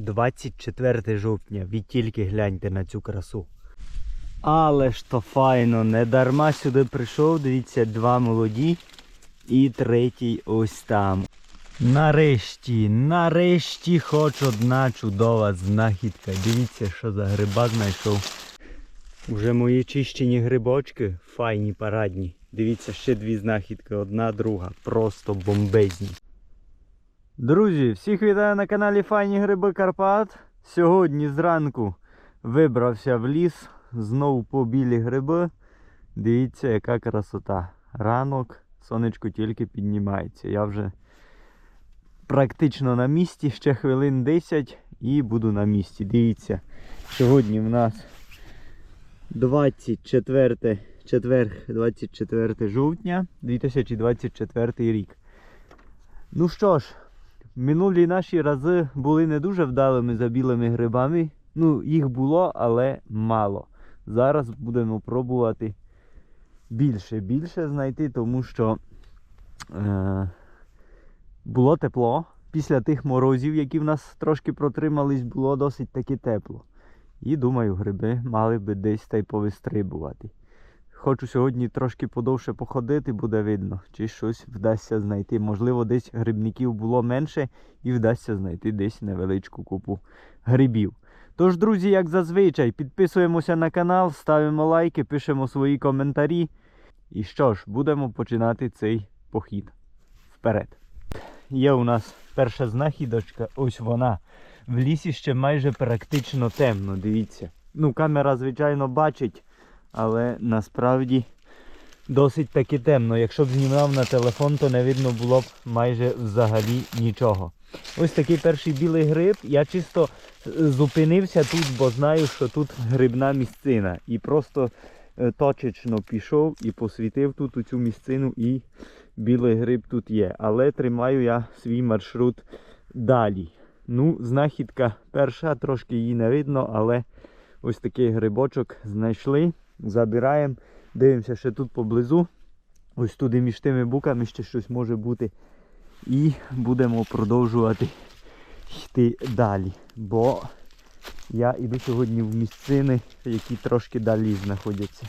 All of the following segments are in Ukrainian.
24 жовтня. Ви тільки гляньте на цю красу. Але ж то файно, не дарма сюди прийшов. Дивіться, два молоді і третій ось там. Нарешті, нарешті хоч одна чудова знахідка. Дивіться, що за гриба знайшов. Уже мої чищені грибочки, файні, парадні. Дивіться, ще дві знахідки, одна, друга. Просто бомбезні. Друзі, всіх вітаю на каналі Файні Гриби Карпат. Сьогодні зранку вибрався в ліс, знову по білі гриби. Дивіться, яка красота. Ранок, сонечко тільки піднімається. Я вже практично на місці, ще хвилин 10 і буду на місці. Дивіться, сьогодні в нас 24 четверг, 24 жовтня 2024 рік. Ну що ж, минулі наші рази були не дуже вдалими за білими грибами. Ну, їх було, але мало. Зараз будемо пробувати більше більше знайти, тому що е, було тепло. Після тих морозів, які в нас трошки протримались, було досить таки тепло. І думаю, гриби мали би десь та й повистрибувати. Хочу сьогодні трошки подовше походити, буде видно, чи щось вдасться знайти. Можливо, десь грибників було менше і вдасться знайти десь невеличку купу грибів. Тож, друзі, як зазвичай, підписуємося на канал, ставимо лайки, пишемо свої коментарі. І що ж, будемо починати цей похід. Вперед. Є у нас перша знахідочка, ось вона. В лісі ще майже практично темно, дивіться. Ну, камера, звичайно, бачить, але насправді досить таки темно. Якщо б знімав на телефон, то не видно було б майже взагалі нічого. Ось такий перший білий гриб. Я чисто е, зупинився тут, бо знаю, що тут грибна місцина. І просто е, точечно пішов і посвітив тут у цю місцину і білий гриб тут є. Але тримаю я свій маршрут далі. Ну, знахідка перша, трошки її не видно, але ось такий грибочок знайшли. Забираємо, дивимося ще тут поблизу. Ось туди між тими буками ще щось може бути. І будемо продовжувати йти далі. Бо я йду сьогодні в місцини, які трошки далі знаходяться.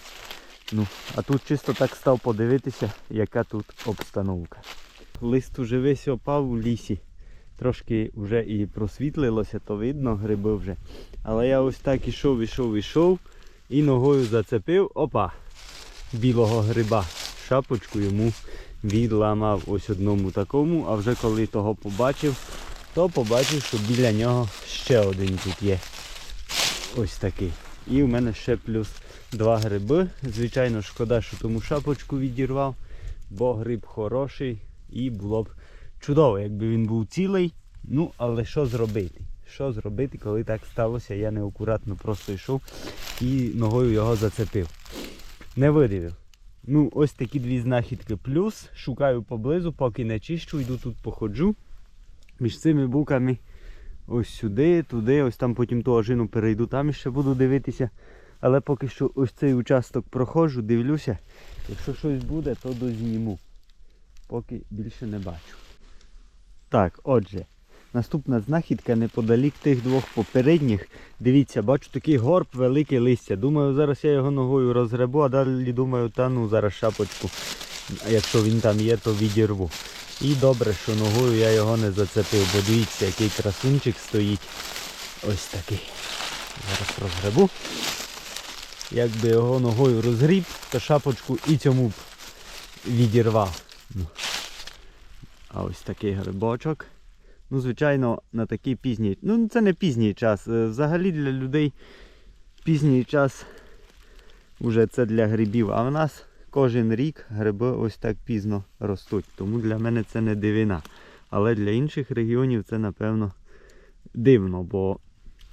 Ну, а тут чисто так став подивитися, яка тут обстановка. Лист уже весь опав у лісі. Трошки вже і просвітлилося, то видно гриби вже. Але я ось так ішов, ішов, ішов і ногою зацепив, опа, білого гриба. Шапочку йому відламав ось одному такому, а вже коли того побачив, то побачив, що біля нього ще один тут є. Ось такий. І в мене ще плюс два гриби. Звичайно, шкода, що тому шапочку відірвав, бо гриб хороший і було б чудово, якби він був цілий. Ну, але що зробити? Що зробити, коли так сталося? Я неакуратно просто йшов і ногою його зацепив. Не видивив. Ну, ось такі дві знахідки. Плюс шукаю поблизу, поки не чищу, йду тут походжу. Між цими буками ось сюди, туди, ось там потім ту ожину перейду, там ще буду дивитися. Але поки що ось цей участок проходжу, дивлюся. Якщо щось буде, то дозніму. Поки більше не бачу. Так, отже, наступна знахідка неподалік тих двох попередніх. Дивіться, бачу такий горб, велике листя. Думаю, зараз я його ногою розгребу, а далі думаю, та ну зараз шапочку. Якщо він там є, то відірву. І добре, що ногою я його не зацепив, бо дивіться, який красунчик стоїть. Ось такий. Зараз розгребу. Якби його ногою розгріб, то шапочку і цьому б відірвав. Ну. А ось такий грибочок. Ну, звичайно, на такий пізній. Ну, це не пізній час. Е, Взагалі для людей пізній час вже це для грибів. А в нас кожен рік гриби ось так пізно ростуть. Тому для мене це не дивина. Але для інших регіонів це, напевно, дивно, бо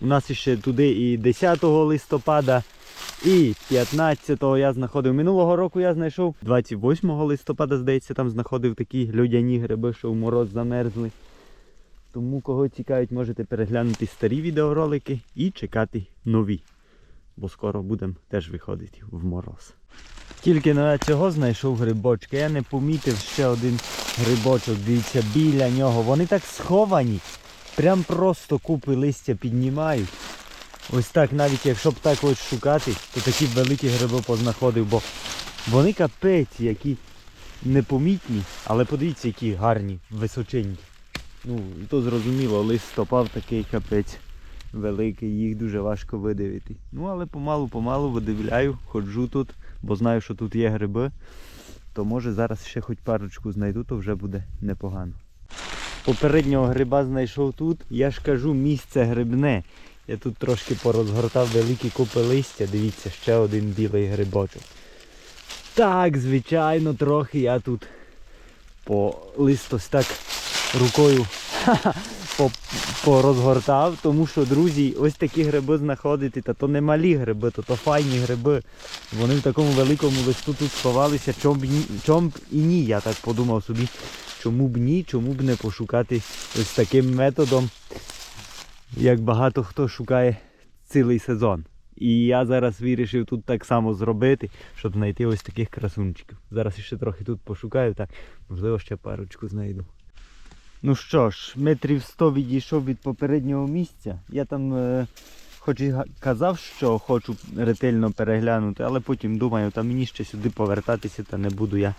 у нас ще туди і 10 листопада, і 15-го я знаходив. Минулого року я знайшов 28 листопада, здається, там знаходив такі льодяні гриби, що в мороз замерзли. Тому кого цікавить, можете переглянути старі відеоролики і чекати нові. Бо скоро будемо теж виходити в мороз. Тільки на цього знайшов грибочки. Я не помітив ще один грибочок. Дивіться, біля нього. Вони так сховані. прям просто купи листя піднімають. Ось так, навіть якщо б так ось шукати, то такі великі гриби познаходив, бо вони капець, які непомітні, але подивіться, які гарні, височенькі. Ну, то зрозуміло, лист стопав такий капець великий, їх дуже важко видивити. Ну, але помалу-помалу видивляю, ходжу тут, бо знаю, що тут є гриби. То може зараз ще хоч парочку знайду, то вже буде непогано. Попереднього гриба знайшов тут. Я ж кажу, місце грибне. Я тут трошки порозгортав великі купи листя. Дивіться, ще один білий грибочок. Так, звичайно, трохи я тут по лист ось так рукою порозгортав, тому що, друзі, ось такі гриби знаходити, та то не малі гриби, то то файні гриби. Вони в такому великому листу тут сховалися, чом чом і ні, я так подумав собі, чому б ні, чому б не пошукати ось таким методом, як багато хто шукає цілий сезон. І я зараз вирішив тут так само зробити, щоб знайти ось таких красунчиків. Зараз ще трохи тут пошукаю, так, можливо, ще парочку знайду. Ну що ж, метрів 100 відійшов від попереднього місця. Я там е, хоч і казав, що хочу ретельно переглянути, але потім думаю, та мені ще сюди повертатися, та не буду я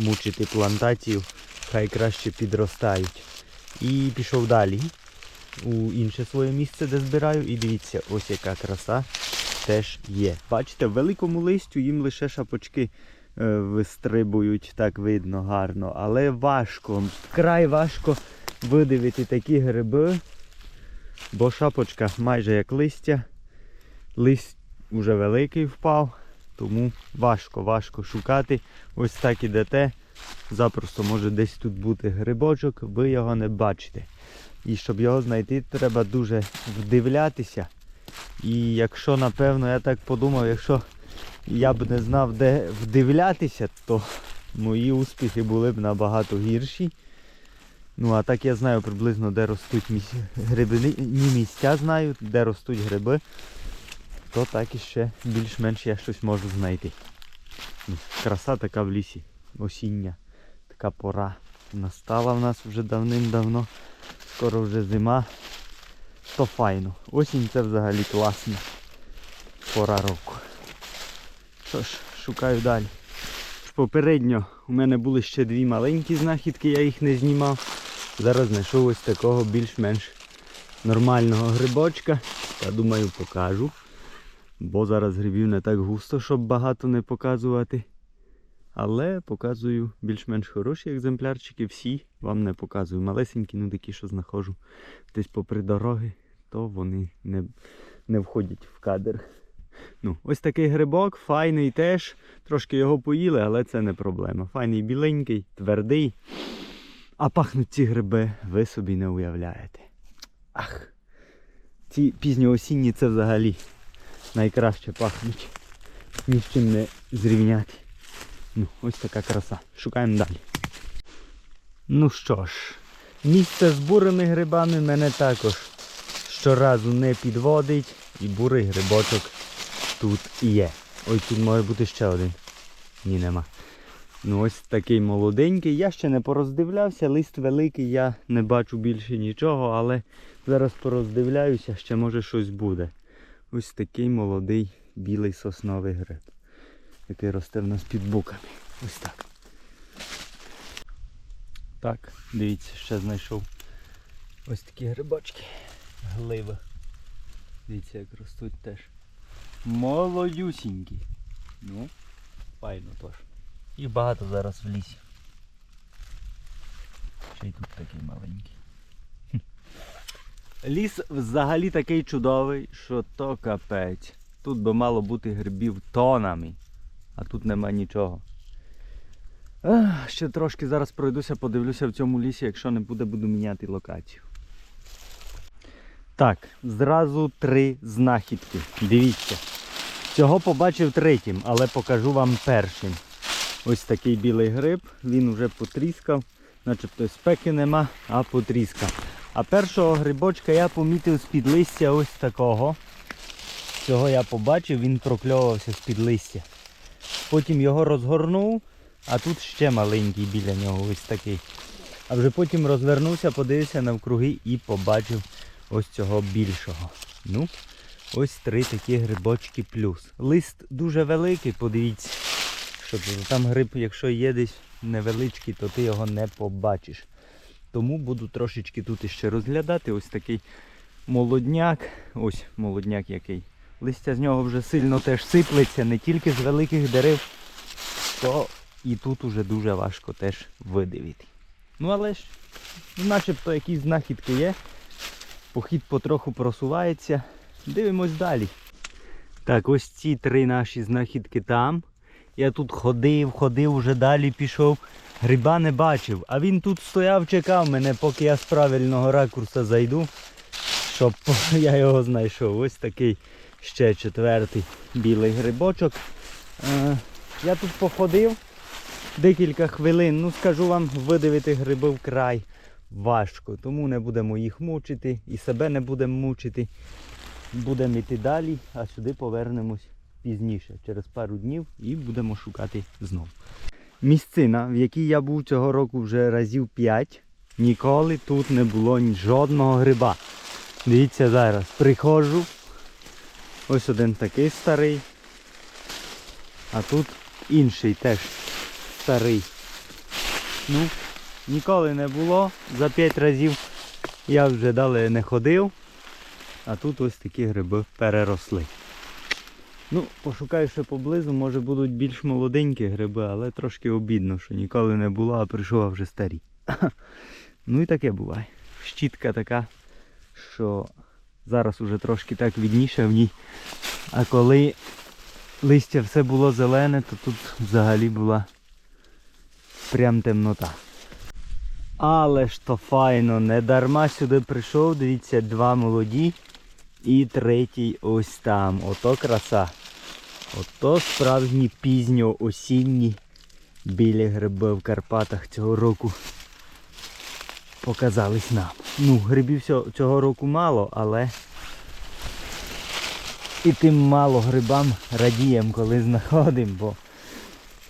мучити плантацію, хай краще підростають. І пішов далі у інше своє місце, де збираю. І дивіться, ось яка краса теж є. Бачите, в великому листю їм лише шапочки вистрибують, так видно гарно, але важко, край важко видивити такі гриби, бо шапочка майже як листя. Лист уже великий впав, тому важко, важко шукати. Ось так ідете. Запросто може десь тут бути грибочок, ви його не бачите. І щоб його знайти, треба дуже вдивлятися. І якщо, напевно, я так подумав, якщо я б не знав, де вдивлятися, то мої успіхи були б набагато гірші. Ну, а так я знаю приблизно, де ростуть міс... місця знаю, де ростуть гриби, то так і ще більш-менш я щось можу знайти. Краса така в лісі, осіння, така пора. Настала в нас вже давним-давно, скоро вже зима. То файно. Осінь це взагалі класна пора року. Що ж, шукаю далі. Попередньо у мене були ще дві маленькі знахідки, я їх не знімав. Зараз знайшов ось такого більш-менш нормального грибочка. Та думаю покажу. Бо зараз грибів не так густо, щоб багато не показувати. Але показую більш-менш хороші екземплярчики, всі вам не показую. Малесенькі, ну такі, що знаходжу десь попри дороги, то вони не, не входять в кадр. Ну, ось такий грибок, файний теж. Трошки його поїли, але це не проблема. Файний біленький, твердий. А пахнуть ці гриби, ви собі не уявляєте. Ах! Ці пізньоосінні це взагалі найкраще пахнуть. Ні з чим не зрівняти. Ну, ось така краса. Шукаємо далі. Ну що ж, місце з бурими грибами мене також щоразу не підводить. І бурий грибочок тут є. Ой, тут може бути ще один. Ні, нема. Ну ось такий молоденький. Я ще не пороздивлявся, лист великий, я не бачу більше нічого, але зараз пороздивляюся, ще може щось буде. Ось такий молодий білий сосновий гриб, який росте в нас під буками. Ось так. Так, дивіться, ще знайшов ось такі грибочки. Гливи. Дивіться, як ростуть теж. Молодюсінькі. Ну, файно теж. Їх багато зараз в лісі. Ще й тут такий маленький. Ліс взагалі такий чудовий, що то капець. Тут би мало бути грибів тонами, а тут нема нічого. Ех, ще трошки зараз пройдуся, подивлюся в цьому лісі, якщо не буде, буду міняти локацію. Так, зразу три знахідки. Дивіться. Цього побачив третім, але покажу вам першим. Ось такий білий гриб, він вже потріскав, начебто спеки нема, а потріскав. А першого грибочка я помітив з-під листя ось такого. Цього я побачив, він прокльовувався з-під листя. Потім його розгорнув, а тут ще маленький біля нього ось такий. А вже потім розвернувся, подивився навкруги і побачив ось цього більшого. Ну, ось три такі грибочки плюс. Лист дуже великий, подивіться. Що там гриб, якщо є десь невеличкий, то ти його не побачиш. Тому буду трошечки тут іще розглядати. Ось такий молодняк. Ось молодняк який. Листя з нього вже сильно теж сиплеться, не тільки з великих дерев, то і тут уже дуже важко теж видивити. Ну але ж, ну, начебто якісь знахідки є. Похід потроху просувається. Дивимось далі. Так, ось ці три наші знахідки там. Я тут ходив, ходив, вже далі пішов. Гриба не бачив, а він тут стояв, чекав мене, поки я з правильного ракурса зайду, щоб я його знайшов. Ось такий ще четвертий білий грибочок. Е, я тут походив декілька хвилин. Ну скажу вам, видивити гриби вкрай важко, тому не будемо їх мучити і себе не будемо мучити. Будемо йти далі, а сюди повернемось пізніше, через пару днів, і будемо шукати знову. Місцина, в якій я був цього року вже разів 5, ніколи тут не було жодного гриба. Дивіться зараз, приходжу. Ось один такий старий. А тут інший теж старий. Ну, ніколи не було. За 5 разів я вже далі не ходив. А тут ось такі гриби переросли. Ну, пошукаю ще поблизу, може будуть більш молоденькі гриби, але трошки обідно, що ніколи не було, а прийшов а вже старі. Ну і таке буває. Щітка така, що зараз уже трошки так відніше в ній. А коли листя все було зелене, то тут взагалі була прям темнота. Але ж то файно, не дарма сюди прийшов, дивіться, два молоді і третій ось там. Ото краса. Ото справжні пізньо-осінні білі гриби в Карпатах цього року показались нам. Ну, грибів цього- року мало, але і тим мало грибам радіємо, коли знаходимо, бо,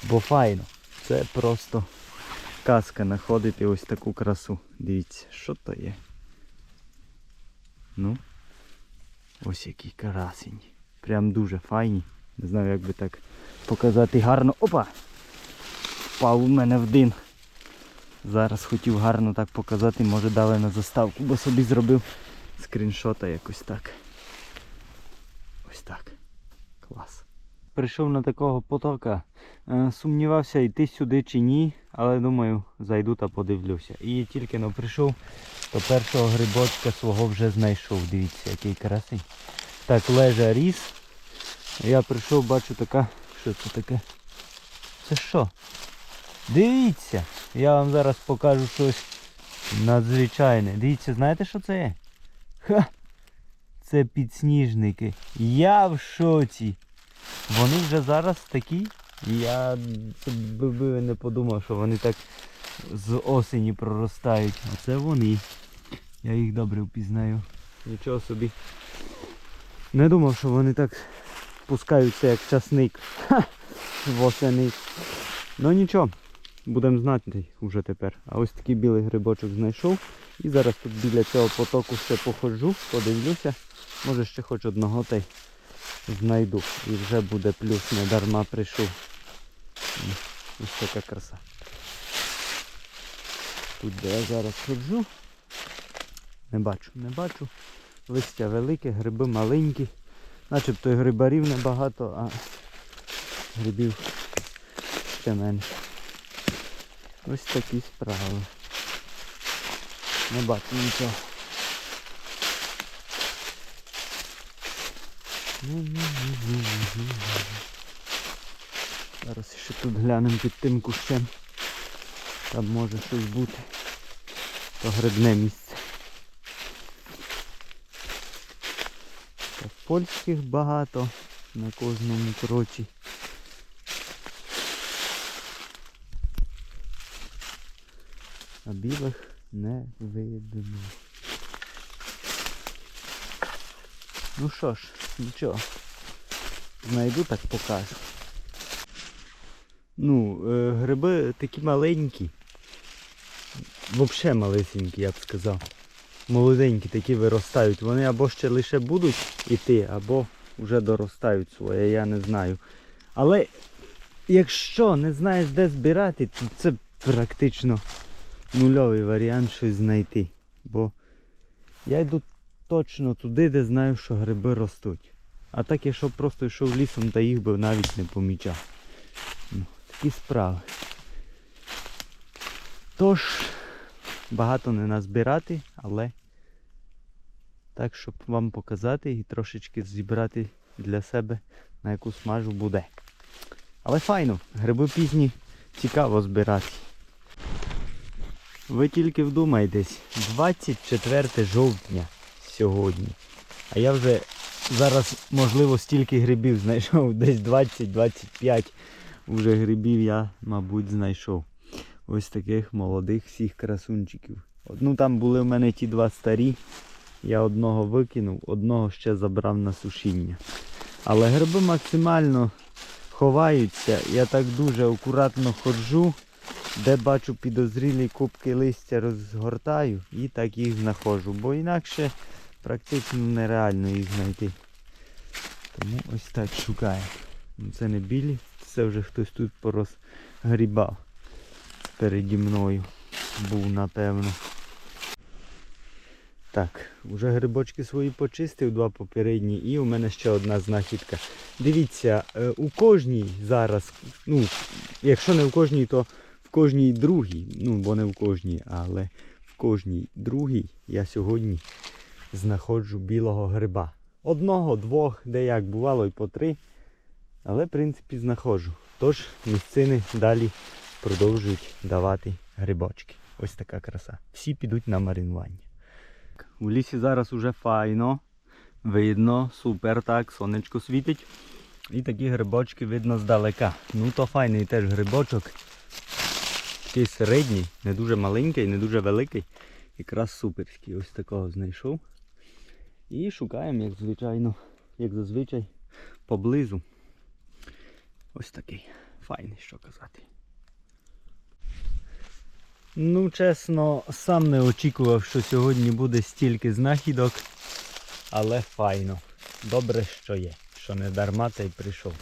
бо файно. Це просто казка знаходити ось таку красу. Дивіться, що то є. Ну, ось який красень. Прям дуже файні. Не знаю, як би так показати гарно. Опа! Впав у мене в дин. Зараз хотів гарно так показати, може дали на заставку, бо собі зробив скріншота якось так. Ось так. Клас. Прийшов на такого потока. Е, Сумнівався йти сюди чи ні, але думаю, зайду та подивлюся. І тільки но прийшов, то першого грибочка свого вже знайшов. Дивіться, який красий. Так, лежа ріс. Я прийшов, бачу така. Що це таке? Це що? Дивіться! Я вам зараз покажу щось надзвичайне. Дивіться, знаєте що це є? Ха! Це підсніжники. Я в шоці. Вони вже зараз такі. Я би не подумав, що вони так з осені проростають. А це вони. Я їх добре впізнаю. Нічого собі. Не думав, що вони так пускаються як часник. Ха! Восени. Ну нічого, будемо знати вже тепер. А ось такий білий грибочок знайшов. І зараз тут біля цього потоку ще походжу, подивлюся. Може ще хоч одного та й знайду. І вже буде плюс, не дарма прийшов. Ось така краса. Тут де я зараз ходжу. Не бачу, не бачу. Листя велике, гриби маленькі. Начебто і грибарів небагато, а грибів ще менше. Ось такі справи. Не бачу нічого. Зараз ще тут глянемо під тим кущем. Там може щось бути. То грибне місце. Так, польських багато на кожному кроці. А білих не видно. Ну що ж, нічого. Знайду так покажу. Ну, е, гриби такі маленькі. взагалі малесенькі, я б сказав. Молоденькі такі виростають. Вони або ще лише будуть іти, або вже доростають своє, я не знаю. Але якщо не знаєш де збирати, то це практично нульовий варіант щось знайти. Бо я йду точно туди, де знаю, що гриби ростуть. А так, якщо б просто йшов лісом, та їх би навіть не помічав. Ну, такі справи. Тож, багато не назбирати, але так, щоб вам показати і трошечки зібрати для себе, на яку смажу буде. Але файно, гриби пізні цікаво збирати. Ви тільки вдумайтесь, 24 жовтня сьогодні. А я вже зараз, можливо, стільки грибів знайшов, десь 20-25 вже грибів я, мабуть, знайшов. Ось таких молодих всіх красунчиків. Ну там були в мене ті два старі. Я одного викинув, одного ще забрав на сушіння. Але гриби максимально ховаються. Я так дуже акуратно ходжу, де бачу підозрілі кубки листя розгортаю і так їх знаходжу. Бо інакше практично нереально їх знайти. Тому ось так шукаю. Ну, Це не білі, це вже хтось тут порозгрібав переді мною. Був напевно. Так, вже грибочки свої почистив, два попередні, і у мене ще одна знахідка. Дивіться, е, у кожній зараз, ну, якщо не в кожній, то в кожній другій, ну, бо не в кожній, але в кожній другій я сьогодні знаходжу білого гриба. Одного, двох, де як бувало і по три. Але в принципі знаходжу. Тож місцини далі продовжують давати грибочки. Ось така краса. Всі підуть на маринування. У лісі зараз уже файно. Видно, супер так, сонечко світить. І такі грибочки видно здалека. Ну то файний теж грибочок. Такий середній, не дуже маленький, не дуже великий. Якраз суперський. Ось такого знайшов. І шукаємо, як звичайно, як зазвичай, поблизу. Ось такий. Файний, що казати. Ну, чесно, сам не очікував, що сьогодні буде стільки знахідок, але файно. Добре, що є, що не дарма та й прийшов.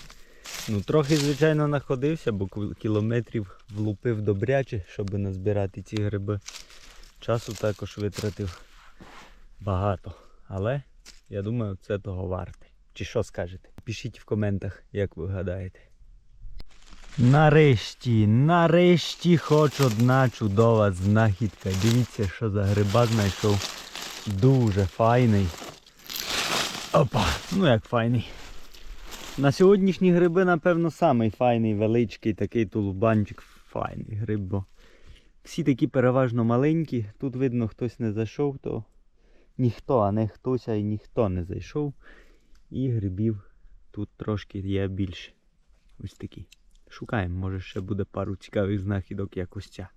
Ну, трохи, звичайно, находився, бо кілометрів влупив добряче, щоб назбирати ці гриби. Часу також витратив багато. Але я думаю, це того варте. Чи що скажете? Пишіть в коментах, як ви гадаєте. Нарешті, нарешті хоч одна чудова знахідка. Дивіться, що за гриба знайшов. Дуже файний. Опа, ну як файний. На сьогоднішні гриби, напевно, самий файний, величкий такий тулубанчик. Файний гриб, бо всі такі переважно маленькі. Тут видно, хтось не зайшов, то ніхто, а не хтось, а й ніхто не зайшов. І грибів тут трошки є більше. Ось такі. Шукаємо, може ще буде пару цікавих знахідок, як ось ця.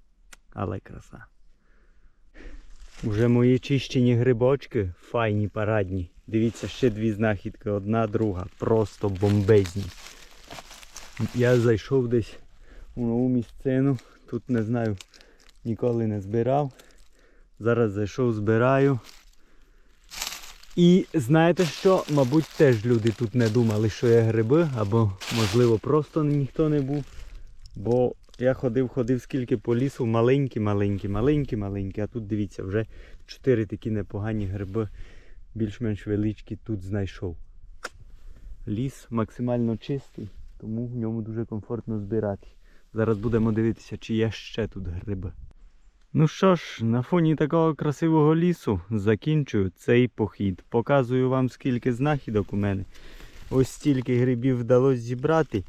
Але краса. Уже мої чищені грибочки, файні, парадні. Дивіться, ще дві знахідки, одна, друга. Просто бомбезні. Я зайшов десь у нову місцину. Тут не знаю, ніколи не збирав. Зараз зайшов, збираю. І знаєте що? Мабуть, теж люди тут не думали, що є гриби, або можливо просто ніхто не був. Бо я ходив, ходив скільки по лісу, маленькі, маленькі, маленькі, маленькі. А тут дивіться, вже чотири такі непогані гриби, більш-менш величкі тут знайшов. Ліс максимально чистий, тому в ньому дуже комфортно збирати. Зараз будемо дивитися, чи є ще тут гриби. Ну що ж, на фоні такого красивого лісу закінчую цей похід. Показую вам скільки знахідок у мене. Ось стільки грибів вдалося зібрати.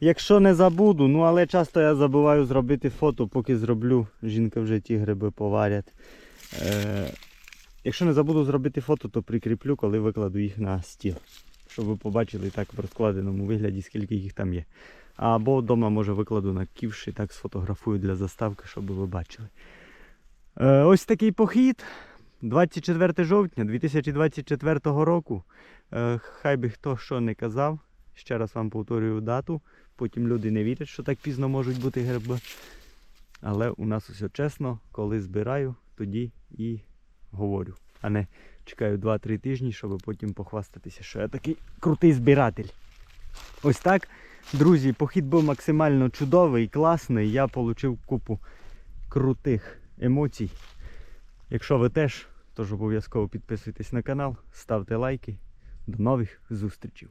Якщо не забуду, ну але часто я забуваю зробити фото, поки зроблю, жінка вже ті гриби поварять. Е, якщо не забуду зробити фото, то прикріплю, коли викладу їх на стіл. Щоб ви побачили так в розкладеному вигляді, скільки їх там є. Або вдома може викладу на ківші, так сфотографую для заставки, щоб ви бачили. Е, Ось такий похід. 24 жовтня 2024 року. Е, Хай би хто що не казав. Ще раз вам повторюю дату. Потім люди не вірять, що так пізно можуть бути гриби. Але у нас усе чесно, коли збираю, тоді і говорю. А не чекаю 2-3 тижні, щоб потім похвастатися, що я такий крутий збиратель. Ось так. Друзі, похід був максимально чудовий, класний. Я отримав купу крутих емоцій. Якщо ви теж, тож обов'язково підписуйтесь на канал, ставте лайки. До нових зустрічей!